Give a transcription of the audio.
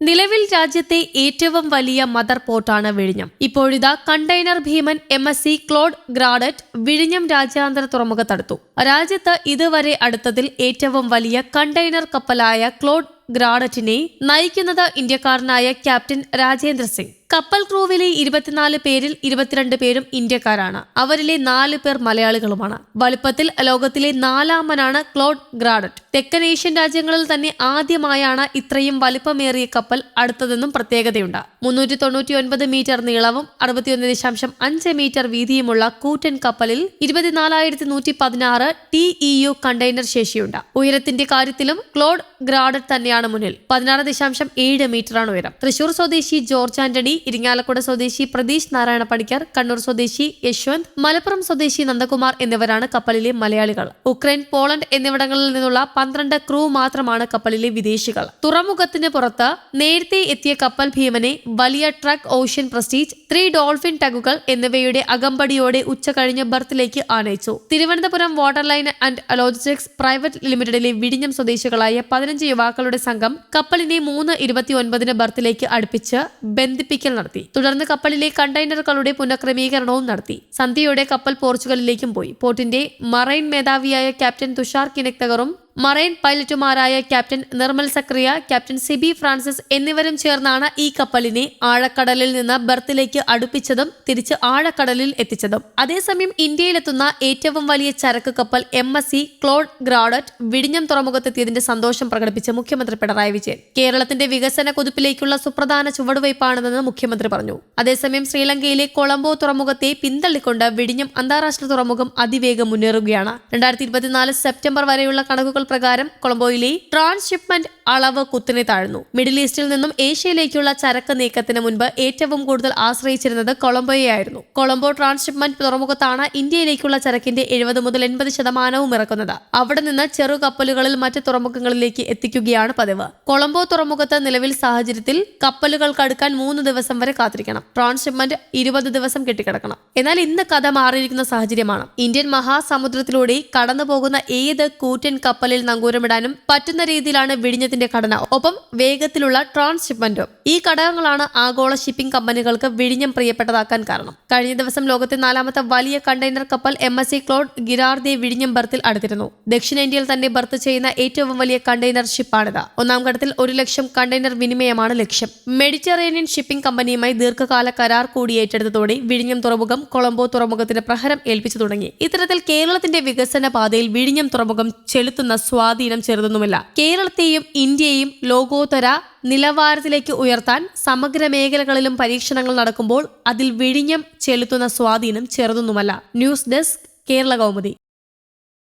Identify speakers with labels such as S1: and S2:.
S1: നിലവിൽ രാജ്യത്തെ ഏറ്റവും വലിയ മദർ പോർട്ടാണ് വിഴിഞ്ഞം. ഇപ്പോഴിതാ കണ്ടെയ്നർ ഭീമൻ M S C Claude Girardet വിഴിഞ്ഞം രാജ്യാന്തര തുറമുഖത്തടുത്തു. രാജ്യത്ത് ഇതുവരെ അടുത്തതിൽ ഏറ്റവും വലിയ കണ്ടെയ്നർ കപ്പലായ ക്ലോഡ് ഗ്രാഡറ്റിനെ നയിക്കുന്നത് ഇന്ത്യക്കാരനായ ക്യാപ്റ്റൻ രാജേന്ദ്ര സിംഗ്. കപ്പൽ ക്രൂവിലെ ഇരുപത്തിനാല് പേരിൽ ഇരുപത്തിരണ്ട് പേരും ഇന്ത്യക്കാരാണ്. അവരിലെ നാല് പേർ മലയാളികളുമാണ്. വലുപ്പത്തിൽ ലോകത്തിലെ നാലാമനാണ് ക്ലോഡ് ഗ്രാഡറ്റ്. തെക്കൻ ഏഷ്യൻ രാജ്യങ്ങളിൽ തന്നെ ആദ്യമായാണ് ഇത്രയും വലിപ്പമേറിയ കപ്പൽ അടുത്തതെന്നും പ്രത്യേകതയുണ്ട്. മുന്നൂറ്റി തൊണ്ണൂറ്റി ഒൻപത് മീറ്റർ നീളവും അറുപത്തിയൊന്ന് ദശാംശം അഞ്ച് മീറ്റർ വീതിയുമുള്ള കൂറ്റൻ കപ്പലിൽ ഇരുപത്തിനാലായിരത്തി നൂറ്റി പതിനാറ് ടി കണ്ടെയ്നർ ശേഷിയുണ്ട്. ഉയരത്തിന്റെ കാര്യത്തിലും ക്ലോഡ് ഗ്രാഡറ്റ് തന്നെയാണ് മുന്നിൽ. പതിനാറ് ദശാംശം ഏഴ് മീറ്ററാണ് ഉയരം. തൃശൂർ സ്വദേശി ജോർജ് ആന്റണി ഇരിങ്ങാലക്കുട സ്വദേശി പ്രതീഷ് നാരായണ പണിക്കർ കണ്ണൂർ സ്വദേശി യശ്വന്ത് മലപ്പുറം സ്വദേശി നന്ദകുമാർ എന്നിവരാണ് കപ്പലിലെ മലയാളികൾ. ഉക്രൈൻ പോളണ്ട് എന്നിവിടങ്ങളിൽ നിന്നുള്ള പന്ത്രണ്ട് ക്രൂ മാത്രമാണ് കപ്പലിലെ വിദേശികൾ. തുറമുഖത്തിന് പുറത്ത് നേരത്തെ എത്തിയ കപ്പൽ ഭീമനെ വലിയ truck Ocean Prestige three Dolphin ടഗുകൾ എന്നിവയുടെ അകമ്പടിയോടെ ഉച്ചകഴിഞ്ഞ് ബർത്തിലേക്ക് ആനയിച്ചു. Thiruvananthapuram Water Line and Logistics Private ലിമിറ്റഡിലെ വിഴിഞ്ഞം സ്വദേശികളായ പതിനഞ്ച് യുവാക്കളുടെ സംഘം കപ്പലിനെ മൂന്ന് ഇരുപത്തിയൊൻപതിന് ബർത്തിലേക്ക് അടുപ്പിച്ച് നടത്തി. തുടർന്ന് കപ്പലിലെ കണ്ടെയ്നറുകളുടെ പുനഃക്രമീകരണവും നടത്തി. സന്ധ്യയോടെ കപ്പൽ പോർച്ചുഗലിലേക്കും പോയി. പോർട്ടിന്റെ മറൈൻ മേധാവിയായ ക്യാപ്റ്റൻ തുഷാർ കിനക്തകറും മറൈൻ പൈലറ്റുമാരായ captain Nirmal Sakariya captain Sibi Francis എന്നിവരും ചേർന്നാണ് ഈ കപ്പലിനെ ആഴക്കടലിൽ നിന്ന് ബർത്തിലേക്ക് അടുപ്പിച്ചതും തിരിച്ച് ആഴക്കടലിൽ എത്തിച്ചതും. അതേസമയം ഇന്ത്യയിലെത്തുന്ന ഏറ്റവും വലിയ ചരക്ക് കപ്പൽ M S C Claude Girardet വിഴിഞ്ഞം തുറമുഖത്തെത്തിയതിന്റെ സന്തോഷം പ്രകടിപ്പിച്ച മുഖ്യമന്ത്രി പിണറായി വിജയൻ. കേരളത്തിന്റെ വികസന കുതിപ്പിലേക്കുള്ള സുപ്രധാന ചുവടുവയ്പ്പാണെന്ന് മുഖ്യമന്ത്രി പറഞ്ഞു. അതേസമയം ശ്രീലങ്കയിലെ കൊളംബോ തുറമുഖത്തെ പിന്തള്ളിക്കൊണ്ട് വിഴിഞ്ഞം അന്താരാഷ്ട്ര തുറമുഖം അതിവേഗം മുന്നേറുകയാണ്. രണ്ടായിരത്തി ഇരുപത്തിനാല് സെപ്റ്റംബർ വരെയുള്ള കണക്കുകൾ പ്രകാരം കൊളംബോയിലെ ട്രാൻസ്ഷിപ്മെന്റ് അളവ് കുത്തിനെ താഴ്ന്നു. മിഡിൽ ഈസ്റ്റിൽ നിന്നും ഏഷ്യയിലേക്കുള്ള ചരക്ക് നീക്കത്തിന് മുൻപ് ഏറ്റവും കൂടുതൽ ആശ്രയിച്ചിരുന്നത് കൊളംബോയെയായിരുന്നു. കൊളംബോ ട്രാൻസ്ഷിപ്മെന്റ് തുറമുഖത്താണ് ഇന്ത്യയിലേക്കുള്ള ചരക്കിന്റെ എഴുപത് മുതൽ എൺപത് ശതമാനവും ഇറക്കുന്നത്. അവിടെ നിന്ന് ചെറു കപ്പലുകളിൽ മറ്റ് തുറമുഖങ്ങളിലേക്ക് എത്തിക്കുകയാണ് പതിവ്. കൊളംബോ തുറമുഖത്ത് നിലവിൽ സാഹചര്യത്തിൽ കപ്പലുകൾ അടുക്കാൻ മൂന്ന് ദിവസം വരെ കാത്തിരിക്കണം. ട്രാൻസ്ഷിപ്മെന്റ് ഇരുപത് ദിവസം കെട്ടിക്കിടക്കണം. എന്നാൽ ഇന്ന് കഥ മാറിയിരിക്കുന്ന സാഹചര്യമാണ്. ഇന്ത്യൻ മഹാസമുദ്രത്തിലൂടെ കടന്നുപോകുന്ന ഏത് കൂറ്റൻ കപ്പലിൽ നങ്കൂരമിടാനും പറ്റുന്ന രീതിയിലാണ് വിഴിഞ്ഞത്തിന്റെ ഘടന. ഒപ്പം വേഗത്തിലുള്ള ട്രാൻസ്ഷിപ്മെന്റും. ഈ ഘടകങ്ങളാണ് ആഗോള ഷിപ്പിംഗ് കമ്പനികൾക്ക് വിഴിഞ്ഞം പ്രിയപ്പെട്ടതാക്കാൻ കാരണം. കഴിഞ്ഞ ദിവസം ലോകത്തെ നാലാമത്തെ വലിയ കണ്ടെയ്നർ കപ്പൽ M S C Claude Girardet വിഴിഞ്ഞം ബർത്തിൽ അടുത്തിരുന്നു ദക്ഷിണേന്ത്യയിൽ തന്നെ ബർത്ത് ചെയ്യുന്ന ഏറ്റവും വലിയ കണ്ടെയ്നർ ഷിപ്പാണിത്. ഒന്നാം ഘട്ടത്തിൽ ഒരു ലക്ഷം കണ്ടെയ്നർ വിനിമയമാണ് ലക്ഷ്യം. മെഡിറ്ററേനിയൻ ഷിപ്പിംഗ് കമ്പനിയുമായി ദീർഘകാല കരാർ കൂടി ഏറ്റെടുത്തതോടെ വിഴിഞ്ഞം തുറമുഖം കൊളംബോ തുറമുഖത്തിന് പ്രഹരം ഏൽപ്പിച്ചു തുടങ്ങി. ഇത്തരത്തിൽ കേരളത്തിന്റെ വികസന പാതയിൽ വിഴിഞ്ഞം തുറമുഖം ചെലുത്തുന്ന സ്വാധീനം ചെറുതൊന്നുമില്ല. കേരളത്തെയും ഇന്ത്യയെയും ലോകോത്തര നിലവാരത്തിലേക്ക് ഉയർത്താൻ സമഗ്ര മേഖലകളിലും പരീക്ഷണങ്ങൾ നടക്കുമ്പോൾ അതിൽ വിഴിഞ്ഞം ചെലുത്തുന്ന സ്വാധീനം ചെറുതൊന്നുമല്ല. News desk Kerala Kaumudi.